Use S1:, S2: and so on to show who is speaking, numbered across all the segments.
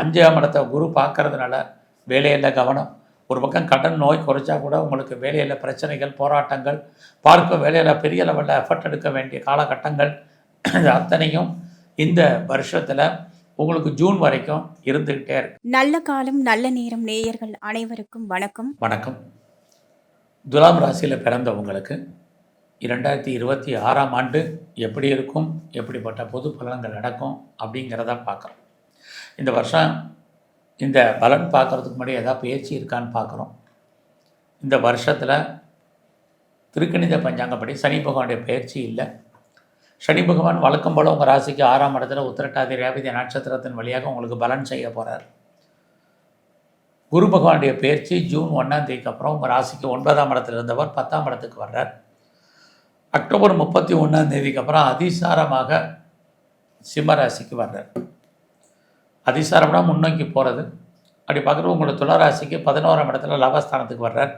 S1: அஞ்சாம் இடத்தை குரு பார்க்கறதுனால வேலையில் கவனம். ஒரு பக்கம் கடன் நோய் குறைச்சா கூட உங்களுக்கு வேலையில் பிரச்சனைகள் போராட்டங்கள் பார்க்க வேலையில் பெரிய லெவலில் எஃபர்ட் எடுக்க வேண்டிய காலகட்டங்கள் இது அத்தனையும் இந்த வருஷத்தில் உங்களுக்கு ஜூன் வரைக்கும் இருந்துக்கிட்டே இருக்கு.
S2: நல்ல காலம் நல்ல நேரம் நேயர்கள் அனைவருக்கும் வணக்கம்.
S1: வணக்கம். துலாம் ராசியில் பிறந்தவங்களுக்கு இரண்டாயிரத்தி இருபத்தி ஆறாம் ஆண்டு எப்படி இருக்கும் எப்படிப்பட்ட பொது பலன்கள் நடக்கும் அப்படிங்கிறத பார்க்குறோம். இந்த வருஷம் இந்த பலன் பார்க்குறதுக்கு முன்னாடி ஏதாவது பயிற்சி இருக்கான்னு பார்க்குறோம். இந்த வருஷத்தில் திருக்கணித பஞ்சாங்கப்படி சனி பகவானுடைய பயிற்சி இல்லை. சனி பகவான் வழக்கம் போல் உங்கள் ராசிக்கு ஆறாம் இடத்துல உத்திரட்டாதி ரேவதி நட்சத்திரத்தின் வழியாக உங்களுக்கு பலன் செய்ய போகிறார் குரு பகவானுடைய பயிற்சி ஜூன் ஒன்றாம் தேதிக்கு அப்புறம் உங்கள் ராசிக்கு ஒன்பதாம் இடத்துல இருந்தவர் பத்தாம் இடத்துக்கு வர்றார். அக்டோபர் முப்பத்தி ஒன்றாம் தேதிக்கு அப்புறம் அதிசாரமாக சிம்ம ராசிக்கு வர்றார். அதிசாரம்னா முன்னோக்கி போகிறது அப்படி பார்க்குறது உங்களோட துளராசிக்கு பதினோராம் இடத்துல லாபஸ்தானத்துக்கு வர்றார்.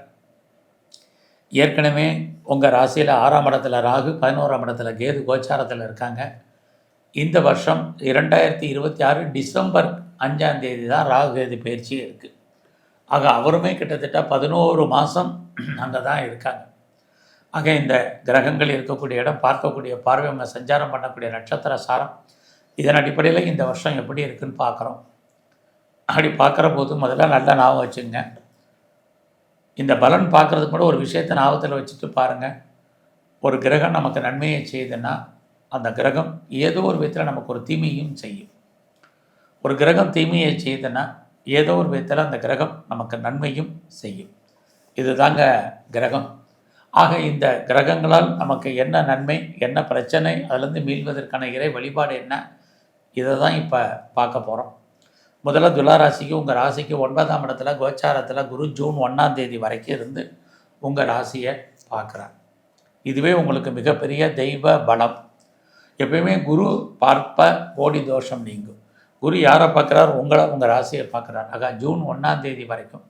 S1: ஏற்கனவே உங்கள் ராசியில் ஆறாம் இடத்துல ராகு பதினோராம் இடத்துல கேது கோச்சாரத்தில் இருக்காங்க. இந்த வருஷம் இரண்டாயிரத்தி இருபத்தி ஆறு டிசம்பர் அஞ்சாம் தேதி தான் ராகு கேது பயிற்சி இருக்குது ஆக அவருமே கிட்டத்தட்ட பதினோரு மாதம் அங்கே தான் இருக்காங்க. ஆக இந்த கிரகங்கள் இருக்கக்கூடிய இடம் பார்க்கக்கூடிய பார்வை அவங்க சஞ்சாரம் பண்ணக்கூடிய நட்சத்திர சாரம் இதன் அடிப்படையில் இந்த வருஷம் எப்படி இருக்குன்னு பார்க்குறோம். அப்படி பார்க்குற போது முதல்ல நல்லா ஞாபகம் வச்சுங்க. இந்த பலன் பார்க்குறதுக்கு கூட ஒரு விஷயத்தை ஞாபகத்தில் வச்சுட்டு பாருங்கள் ஒரு கிரகம் நமக்கு நன்மையை செய்யுதுன்னா அந்த கிரகம் ஏதோ ஒரு விதத்தில் நமக்கு ஒரு தீமையும் செய்யும். ஒரு கிரகம் தீமையை செய்யுதுன்னா ஏதோ ஒரு விதத்தில் அந்த கிரகம் நமக்கு நன்மையும் செய்யும். இதுதாங்க கிரகம். ஆக இந்த கிரகங்களால் நமக்கு என்ன நன்மை என்ன பிரச்சனை அதிலிருந்து மீள்வதற்கான இறை வழிபாடு என்ன இதை தான் இப்போ பார்க்க போகிறோம் முதல்ல துளாராசிக்கு உங்கள் ராசிக்கு ஒன்பதாம் இடத்துல கோச்சாரத்தில் குரு ஜூன் ஒன்றாம் தேதி வரைக்கும் இருந்து உங்கள் ராசியை பார்க்குறார். இதுவே உங்களுக்கு மிகப்பெரிய தெய்வ பலம். எப்பயுமே குரு பார்ப்ப கோடி தோஷம் நீங்கும். குரு யாரை பார்க்குறார்? உங்களை உங்கள் ராசியை பார்க்குறார். ஆக ஜூன் ஒன்றாம் தேதி வரைக்கும்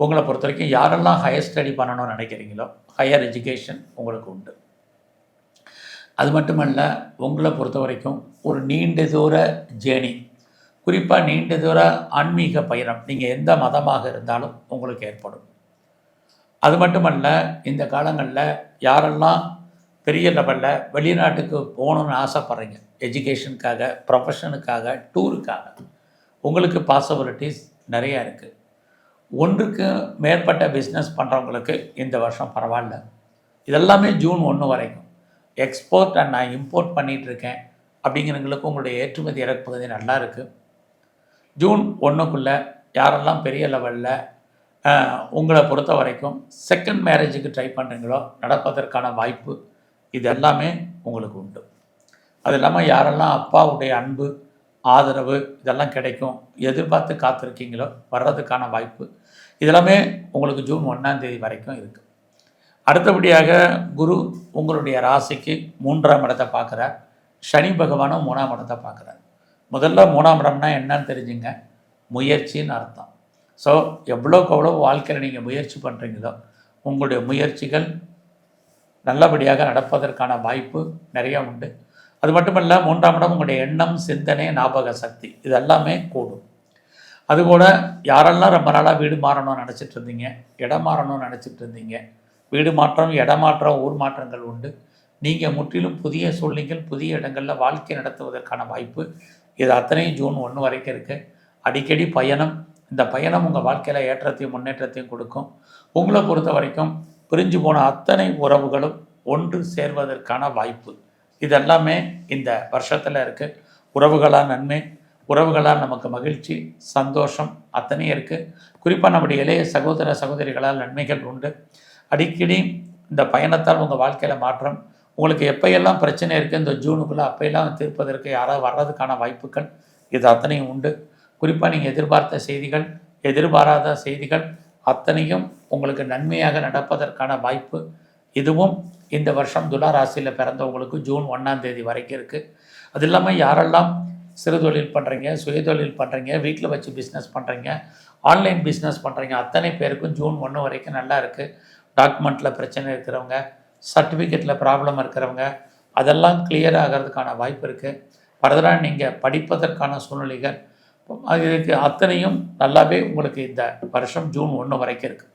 S1: உங்களை பொறுத்த வரைக்கும் யாரெல்லாம் ஹையர் ஸ்டடி பண்ணணும்னு நினைக்கிறீங்களோ ஹையர் எஜுகேஷன் உங்களுக்கு உண்டு. அது மட்டுமல்ல உங்களை பொறுத்த வரைக்கும் ஒரு நீண்ட தூர ஜேர்னி குறிப்பாக நீண்ட தூர ஆன்மீக பயணம். நீங்கள் எந்த மதமாக இருந்தாலும் உங்களுக்கு ஏற்படும். அது மட்டுமல்ல இந்த காலங்களில் யாரெல்லாம் பெரிய லெவலில் வெளிநாட்டுக்கு போகணுன்னு ஆசைப்பட்றீங்க எஜுகேஷனுக்காக ப்ரொஃபஷனுக்காக டூருக்காக உங்களுக்கு பாசிபிலிட்டிஸ் நிறையா இருக்குது ஒன்றுக்கு மேற்பட்ட பிஸ்னஸ் பண்ணுறவங்களுக்கு இந்த வருஷம் பரவாயில்ல. இதெல்லாமே ஜூன் ஒன்று வரைக்கும். எக்ஸ்போர்ட் அண்ட் நான் இம்போர்ட் பண்ணிகிட்ருக்கேன் அப்படிங்கிறவங்களுக்கு உங்களுடைய ஏற்றுமதி இறக்குமதி நல்லா இருக்குது ஜூன் ஒன்றுக்குள்ளே யாரெல்லாம் பெரிய லெவலில் உங்களை பொறுத்த வரைக்கும் செகண்ட் மேரேஜுக்கு ட்ரை பண்ணுறீங்களோ நடப்பதற்கான வாய்ப்பு இது எல்லாமே உங்களுக்கு உண்டு. அது இல்லாமல் யாரெல்லாம் அப்பாவுடைய அன்பு ஆதரவு இதெல்லாம் கிடைக்கும் எதிர்பார்த்து காத்திருக்கீங்களோ வர்றதுக்கான வாய்ப்பு இதெல்லாமே உங்களுக்கு ஜூன் ஒன்றாம் தேதி வரைக்கும் இருக்குது அடுத்தபடியாக குரு உங்களுடைய ராசிக்கு மூன்றாம் இடத்தை பார்க்குறார். சனி பகவானும் மூணாம் இடத்தை பார்க்குறார். முதல்ல மூணாம் இடம்னா என்னன்னு தெரிஞ்சுங்க. முயற்சின்னு அர்த்தம். ஸோ எவ்வளோக்கு எவ்வளோ வாழ்க்கையில் நீங்கள் முயற்சி பண்ணுறீங்களோ உங்களுடைய முயற்சிகள் நல்லபடியாக நடப்பதற்கான வாய்ப்பு நிறையா உண்டு. அது மட்டுமல்ல மூன்றாம் இடம் உங்களுடைய எண்ணம் சிந்தனை ஞாபக சக்தி இது எல்லாமே கூடும். அதுபோல் யாரெல்லாம் ரொம்ப நாளாக வீடு மாறணும்னு நினச்சிட்டு இருந்தீங்க இடம் மாறணும்னு நினச்சிட்டு இருந்தீங்க வீடு மாற்றம் இடமாற்றம் ஊர் மாற்றங்கள் உண்டு. நீங்கள் முற்றிலும் புதிய சூழ்நிலைகள் புதிய இடங்களில் வாழ்க்கை நடத்துவதற்கான வாய்ப்பு இது அத்தனையும் ஜூன் ஒன்று வரைக்கும் இருக்குது அடிக்கடி பயணம் இந்த பயணம் உங்கள் வாழ்க்கையில் ஏற்றத்தையும் முன்னேற்றத்தையும் கொடுக்கும். உங்களை பொறுத்த வரைக்கும் பிரிஞ்சு போன அத்தனை உறவுகளும் ஒன்று சேர்வதற்கான வாய்ப்பு. இதெல்லாமே இந்த வருஷத்தில் இருக்குது உறவுகளால் நன்மை உறவுகளால் நமக்கு மகிழ்ச்சி சந்தோஷம் அத்தனையும் இருக்குது குறிப்பாக நம்முடைய இளைய சகோதர சகோதரிகளால் நன்மைகள் உண்டு. அடிக்கடி இந்த பயணத்தால் உங்கள் வாழ்க்கையில் மாற்றம் உங்களுக்கு எப்பையெல்லாம் பிரச்சனை இருக்குது இந்த ஜூனுக்குள்ளே அப்பையெல்லாம் தீர்ப்பதற்கு யாராவது வர்றதுக்கான வாய்ப்புகள் இது அத்தனையும் உண்டு. குறிப்பாக நீங்கள் எதிர்பார்த்த செய்திகள் எதிர்பாராத செய்திகள் அத்தனையும் உங்களுக்கு நன்மையாக நடப்பதற்கான வாய்ப்பு. இதுவும் இந்த வருஷம் துலாராசியில் பிறந்தவங்களுக்கு ஜூன் ஒன்றாம் தேதி வரைக்கும் இருக்குது அது இல்லாமல் யாரெல்லாம் சிறு தொழில் பண்ணுறீங்க சுயதொழில் பண்ணுறீங்க வீட்டில் வச்சு பிஸ்னஸ் பண்ணுறீங்க ஆன்லைன் பிஸ்னஸ் பண்ணுறீங்க அத்தனை பேருக்கும் ஜூன் ஒன்று வரைக்கும் நல்லா இருக்குது டாக்குமெண்ட்டில் பிரச்சனை இருக்கிறவங்க சர்டிஃபிகேட்டில் ப்ராப்ளம் இருக்கிறவங்க அதெல்லாம் கிளியர் ஆகிறதுக்கான வாய்ப்பு இருக்குது ஃபர்தராக நீங்கள் படிப்பதற்கான சூழ்நிலைகள் அதுக்கு இதுக்கு அத்தனையும் நல்லாவே உங்களுக்கு இந்த வருஷம் ஜூன் ஒன்று வரைக்கும் இருக்குது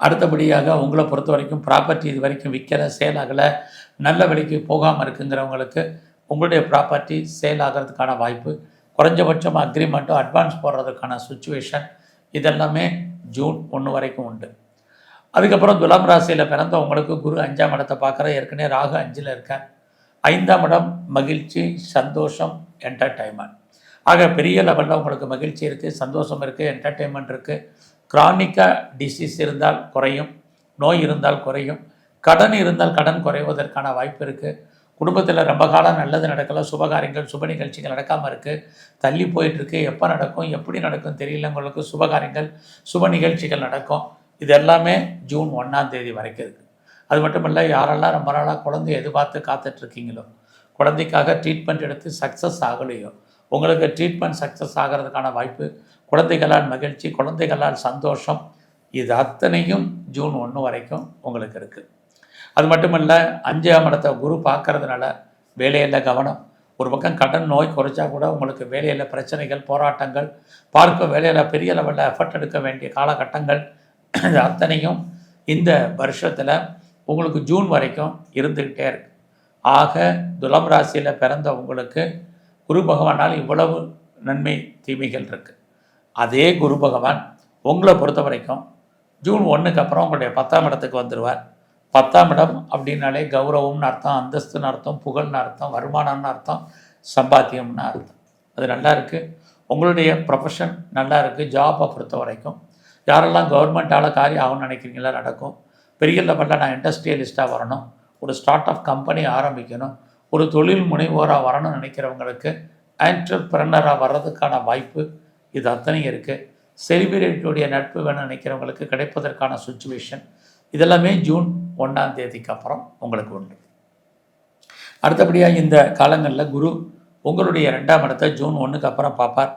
S1: அடுத்தபடியாக உங்களை பொறுத்த வரைக்கும் ப்ராப்பர்ட்டி இது வரைக்கும் விற்கலை சேல் ஆகலை நல்ல விலைக்கு போகாமல் இருக்குங்கிறவங்களுக்கு உங்களுடைய ப்ராப்பர்ட்டி சேல் ஆகிறதுக்கான வாய்ப்பு. குறைஞ்சபட்சம் அக்ரிமெண்ட்டும் அட்வான்ஸ் போடுறதுக்கான சுச்சுவேஷன் இதெல்லாமே ஜூன் ஒன்று வரைக்கும் உண்டு. அதுக்கப்புறம் துலாம் ராசியில் பிறந்தவங்களுக்கு குரு அஞ்சாம் இடத்தை பார்க்குற ஏற்கனவே ராகு அஞ்சில் இருக்கேன். ஐந்தாம் இடம் மகிழ்ச்சி சந்தோஷம் என்டர்டைன்மெண்ட் ஆக பெரிய லெவலில் உங்களுக்கு மகிழ்ச்சி இருக்குது சந்தோஷம் இருக்குது என்டர்டெயின்மெண்ட் இருக்குது கிரானிக்காக டிசீஸ் இருந்தால் குறையும் நோய் இருந்தால் குறையும். கடன் இருந்தால் கடன் குறைவதற்கான வாய்ப்பு இருக்குது குடும்பத்தில் ரொம்ப காலம் நல்லது நடக்கல சுபகாரியங்கள் சுப நிகழ்ச்சிகள் நடக்காமல் இருக்குது தள்ளி போயிட்டுருக்கு எப்போ நடக்கும் எப்படி நடக்கும் தெரியல உங்களுக்கு சுபகாரியங்கள் சுப நிகழ்ச்சிகள் நடக்கும். இது எல்லாமே ஜூன் ஒன்றாம் தேதி வரைக்கும் இருக்குது அது மட்டும் இல்லை யாரெல்லாம் ரொம்ப நாளாக குழந்தைய எதிர்பார்த்து காத்துட்ருக்கீங்களோ குழந்தைக்காக ட்ரீட்மெண்ட் எடுத்து சக்ஸஸ் ஆகலையோ உங்களுக்கு ட்ரீட்மெண்ட் சக்ஸஸ் ஆகிறதுக்கான வாய்ப்பு குழந்தைகளால் மகிழ்ச்சி குழந்தைகளால் சந்தோஷம் இது அத்தனையும் ஜூன் ஒன்று வரைக்கும் உங்களுக்கு இருக்குது அது மட்டும் இல்லை அஞ்சாம் இடத்த குரு பார்க்கறதுனால வேலையில் கவனம். ஒரு பக்கம் கடன் நோய் குறைச்சா கூட உங்களுக்கு வேலையில் பிரச்சனைகள் போராட்டங்கள் பார்க்க வேலையில் பெரிய லெவலில் எஃபர்ட் எடுக்க வேண்டிய காலகட்டங்கள் இது அத்தனையும் இந்த வருஷத்தில் உங்களுக்கு ஜூன் வரைக்கும் இருந்துக்கிட்டே இருக்கு. ஆக துலம் ராசியில் பிறந்த உங்களுக்கு குரு பகவானால் இவ்வளவு நன்மை தீமைகள் இருக்குது அதே குரு பகவான் உங்களை பொறுத்த வரைக்கும் ஜூன் ஒன்றுக்கு அப்புறம் உங்களுடைய பத்தாம் இடத்துக்கு வந்துடுவார் பத்தாம் இடம் அப்படின்னாலே கௌரவம்னு அர்த்தம் அந்தஸ்துன்னு அர்த்தம் புகழ்னு அர்த்தம் வருமானம்னு அர்த்தம் சம்பாத்தியம்னு அர்த்தம். அது நல்லா இருக்குது உங்களுடைய ப்ரொஃபஷன் நல்லா இருக்குது ஜாப்பை பொறுத்த வரைக்கும் யாரெல்லாம் கவர்மெண்ட்டால் காரியம் ஆகும்னு நினைக்கிறீங்களா நடக்கும். பெரிய லெவலில் நான் இண்டஸ்ட்ரியலிஸ்ட்டாக வரணும். ஒரு ஸ்டார்ட் அப் கம்பெனி ஆரம்பிக்கணும். ஒரு தொழில் முனைவோராக வரணும்னு நினைக்கிறவங்களுக்கு ஆண்டர்பிரனராக வர்றதுக்கான வாய்ப்பு இது அத்தனையும் இருக்குது செலிபிரிட்டியுடைய நட்பு வேணும்னு நினைக்கிறவங்களுக்கு கிடைப்பதற்கான சுச்சுவேஷன் இதெல்லாமே ஜூன் ஒன்றாம் தேதிக்கு அப்புறம் உங்களுக்கு உண்டு. அடுத்தபடியாக இந்த காலங்களில் குரு உங்களுடைய ரெண்டாம் இடத்தை ஜூன் ஒன்றுக்கு அப்புறம் பார்ப்பார்.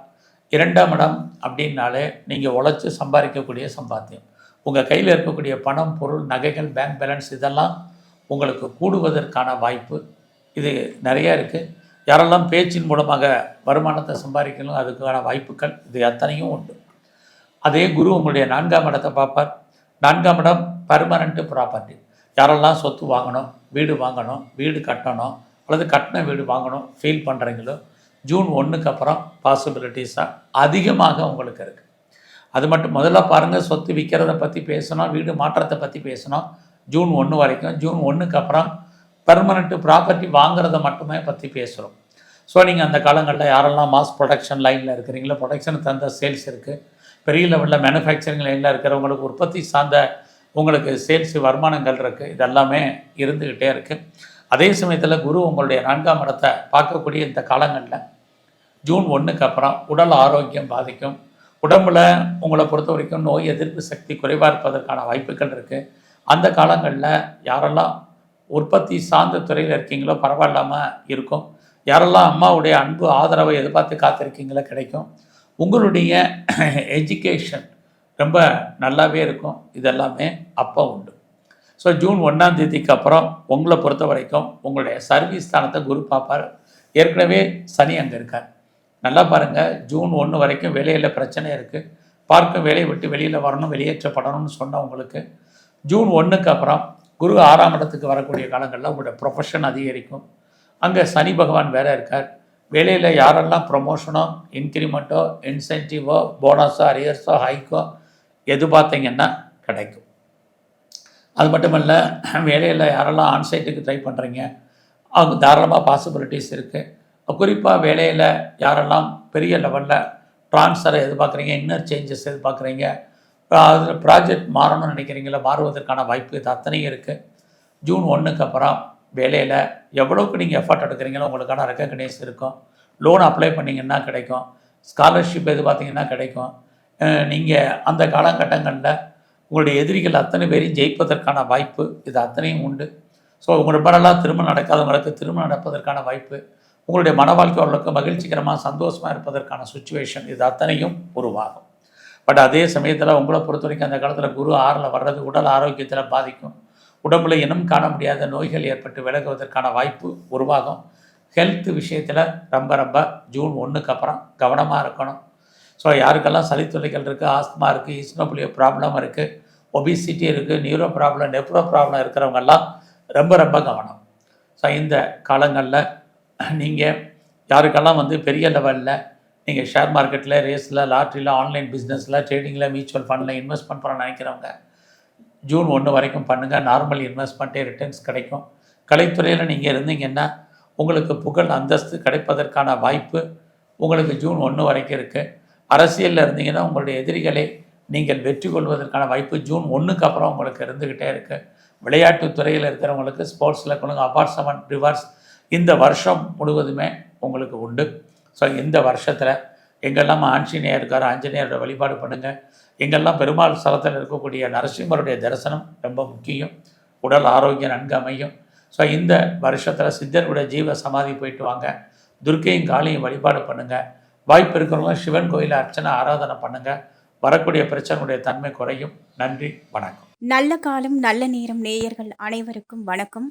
S1: இரண்டாம் இடம் அப்படின்னாலே நீங்கள் உழைச்சி சம்பாதிக்கக்கூடிய சம்பாத்தியம். உங்கள் கையில் இருக்கக்கூடிய பணம் பொருள் நகைகள் பேங்க் பேலன்ஸ் இதெல்லாம் உங்களுக்கு கூடுவதற்கான வாய்ப்பு இது நிறையா இருக்குது யாரெல்லாம் பேச்சின் மூலமாக வருமானத்தை சம்பாதிக்கணும் அதுக்கான வாய்ப்புகள் இது அத்தனையும் உண்டு. அதே குரு உங்களுடைய நான்காம் இடத்தை பார்ப்பார். நான்காம் இடம் பர்மனண்ட்டு ப்ராப்பர்ட்டி யாரெல்லாம் சொத்து வாங்கணும் வீடு வாங்கணும் வீடு கட்டணும் அல்லது கட்டின வீடு வாங்கணும் ஃபீல் பண்ணுறீங்களோ ஜூன் ஒன்றுக்கு அப்புறம் பாசிபிலிட்டிஸாக அதிகமாக உங்களுக்கு இருக்குது அது மட்டும் முதல்ல பாருங்கள் சொத்து விற்கிறத பற்றி பேசணும் வீடு மாற்றத்தை பற்றி பேசணும். ஜூன் ஒன்று வரைக்கும் ஜூன் ஒன்றுக்கு அப்புறம் பெர்மனெண்ட்டு ப்ராப்பர்ட்டி வாங்குறத மட்டுமே பற்றி பேசுகிறோம் ஸோ நீங்கள் அந்த காலங்களில் யாரெல்லாம் மாஸ் ப்ரொடக்ஷன் லைனில் இருக்கிறீங்களோ ப்ரொடக்ஷன் தந்த சேல்ஸ் இருக்குது பெரிய லெவலில் மேனுஃபேக்சரிங் லைனில் இருக்கிறவங்களுக்கு உற்பத்தி சார்ந்த உங்களுக்கு சேல்ஸ் வருமானங்கள் இருக்குது இதெல்லாமே இருந்துக்கிட்டே இருக்குது அதே சமயத்தில் குரு உங்களுடைய நான்காம் இடத்தை பார்க்கக்கூடிய இந்த காலங்களில் ஜூன் ஒன்றுக்கு அப்புறம் உடல் ஆரோக்கியம் பாதிக்கும். உடம்புல உங்களை பொறுத்த வரைக்கும் நோய் எதிர்ப்பு சக்தி குறைவாக இருப்பதற்கான வாய்ப்புகள் இருக்குது அந்த காலங்களில் யாரெல்லாம் உற்பத்தி சார்ந்த துறையில் இருக்கீங்களோ பரவாயில்லாமல் இருக்கும். யாரெல்லாம் அம்மாவுடைய அன்பு ஆதரவை எதிர்பார்த்து காத்திருக்கீங்களோ கிடைக்கும். உங்களுடைய எஜுகேஷன் ரொம்ப நல்லாவே இருக்கும். இதெல்லாமே அப்போ உண்டு. ஸோ ஜூன் ஒன்றாம் தேதிக்கு அப்புறம் உங்களை பொறுத்த வரைக்கும் உங்களுடைய சர்வீஸ் ஸ்தானத்தை குரு பார்ப்பார். ஏற்கனவே சனி அங்கே இருக்கார். நல்லா பாருங்கள் ஜூன் ஒன்று வரைக்கும் வேலையில் பிரச்சனை இருக்குது பார்க்கும் வேலையை விட்டு வெளியில் வரணும் வெளியேற்றப்படணும்னு சொன்னவங்களுக்கு ஜூன் ஒன்றுக்கு அப்புறம் குரு ஆறாம் இடத்துக்கு வரக்கூடிய காலங்களில் உங்களுடைய ப்ரொஃபஷன் அதிகரிக்கும். அங்கே சனி பகவான் வேற இருக்கார். வேலையில் யாரெல்லாம் ப்ரொமோஷனோ இன்க்ரிமெண்ட்டோ இன்சென்டிவோ போனஸோ அரியர்ஸோ ஹைக்கோ எது பார்த்தீங்கன்னா கிடைக்கும். அது மட்டும் இல்லை வேலையில் யாரெல்லாம் ஆன்சைட்டுக்கு ட்ரை பண்ணுறீங்க அவங்க தாராளமாக பாசிபிலிட்டிஸ் இருக்குது குறிப்பாக வேலையில் யாரெல்லாம் பெரிய லெவலில் ட்ரான்ஸ்ஃபரை எதிர்பார்க்குறீங்க இன்னர் சேஞ்சஸ் எதிர்பார்க்குறீங்க அதில் ப்ராஜெக்ட் மாறணும்னு நினைக்கிறீங்களா மாறுவதற்கான வாய்ப்பு இது அத்தனையும் இருக்குது ஜூன் ஒன்றுக்கு அப்புறம் வேலையில் எவ்வளோக்கு நீங்கள் எஃபர்ட் எடுக்கிறீங்களோ உங்களுக்கான ரெக்கக்னைஸ் இருக்கும். லோன் அப்ளை பண்ணிங்கன்னா கிடைக்கும். ஸ்காலர்ஷிப் எது பார்த்தீங்கன்னா கிடைக்கும் நீங்கள் அந்த காலகட்டங்களில் உங்களுடைய எதிரிகள் அத்தனை பேரையும் ஜெயிப்பதற்கான வாய்ப்பு இது அத்தனையும் உண்டு. ஸோ உங்களோட ரொம்ப திருமணம் நடக்காதவங்களுக்கு திருமணம் நடப்பதற்கான வாய்ப்பு. உங்களுடைய மன வாழ்க்கை ஓரளவுக்கு மகிழ்ச்சிகரமாக சந்தோஷமாக இருப்பதற்கான சுச்சுவேஷன் இது அத்தனையும் உருவாகும். பட் அதே சமயத்தில் உங்களை பொறுத்த வரைக்கும் அந்த காலத்தில் குரு ஆறில் வர்றது உடல் ஆரோக்கியத்தில் பாதிக்கும். உடம்புல இனம் காண முடியாத நோய்கள் ஏற்பட்டு விலகுவதற்கான வாய்ப்பு உருவாகும். ஹெல்த் விஷயத்தில் ரொம்ப ரொம்ப ஜூன் ஒன்றுக்கு அப்புறம் கவனமாக இருக்கணும். ஸோ யாருக்கெல்லாம் சளித்துளைகள் இருக்குது ஆஸ்மா இருக்குது ஈஸ்னோபிளியோ ப்ராப்ளம் இருக்குது ஒபிசிட்டி இருக்குது நியூரோ ப்ராப்ளம் நெப்ரோ ப்ராப்ளம் இருக்கிறவங்கெல்லாம் ரொம்ப ரொம்ப கவனம். ஸோ இந்த காலங்களில் நீங்கள் யாருக்கெல்லாம் வந்து பெரிய லெவலில் நீங்கள் ஷேர் மார்க்கெட்டில் ரேஸில் லாட்ரியில் ஆன்லைன் பிஸ்னஸில் ட்ரேடிங்கில் மியூச்சுவல் ஃபண்டில் இன்வெஸ்ட்மெண்ட் பண்ண நினைக்கிறவங்க ஜூன் ஒன்று வரைக்கும் பண்ணுங்கள் நார்மல் இன்வெஸ்ட்மெண்ட்டே ரிட்டர்ன்ஸ் கிடைக்கும். கலைத்துறையில் நீங்கள் இருந்தீங்கன்னா உங்களுக்கு புகழ் அந்தஸ்து கிடைப்பதற்கான வாய்ப்பு உங்களுக்கு ஜூன் ஒன்று வரைக்கும் இருக்குது அரசியலில் இருந்தீங்கன்னா உங்களுடைய எதிரிகளை நீங்கள் வெற்றி கொள்வதற்கான வாய்ப்பு ஜூன் ஒன்றுக்கு அப்புறம் உங்களுக்கு இருந்துக்கிட்டே இருக்குது விளையாட்டு துறையில் இருக்கிறவங்களுக்கு ஸ்போர்ட்ஸில் கொடுங்க அபார்ட் செவன் ரிவர்ஸ் இந்த வருஷம் முழுவதுமே உங்களுக்கு உண்டு. ஸோ இந்த வருஷத்தில் எங்கெல்லாம் ஆஞ்சநேயர் இருக்கார் ஆஞ்சநேயரோட வழிபாடு பண்ணுங்கள் எங்கெல்லாம் பெருமாள் ஸ்தலத்தில் இருக்கக்கூடிய நரசிம்மருடைய தரிசனம் ரொம்ப முக்கியம். உடல் ஆரோக்கியம் நன்கு அமையும். ஸோ இந்த வருஷத்தில் சித்தருடைய ஜீவ சமாதி போயிட்டு வாங்க. துர்க்கையும் காளியும் வழிபாடு பண்ணுங்கள் வாய்ப்பு இருக்கிறவங்க சிவன் கோயிலை அர்ச்சனை ஆராதனை பண்ணுங்கள் வரக்கூடிய பிரச்சனையுடைய தன்மை குறையும். நன்றி வணக்கம்.
S2: நல்ல காலம் நல்ல நேரம் நேயர்கள் அனைவருக்கும் வணக்கம்.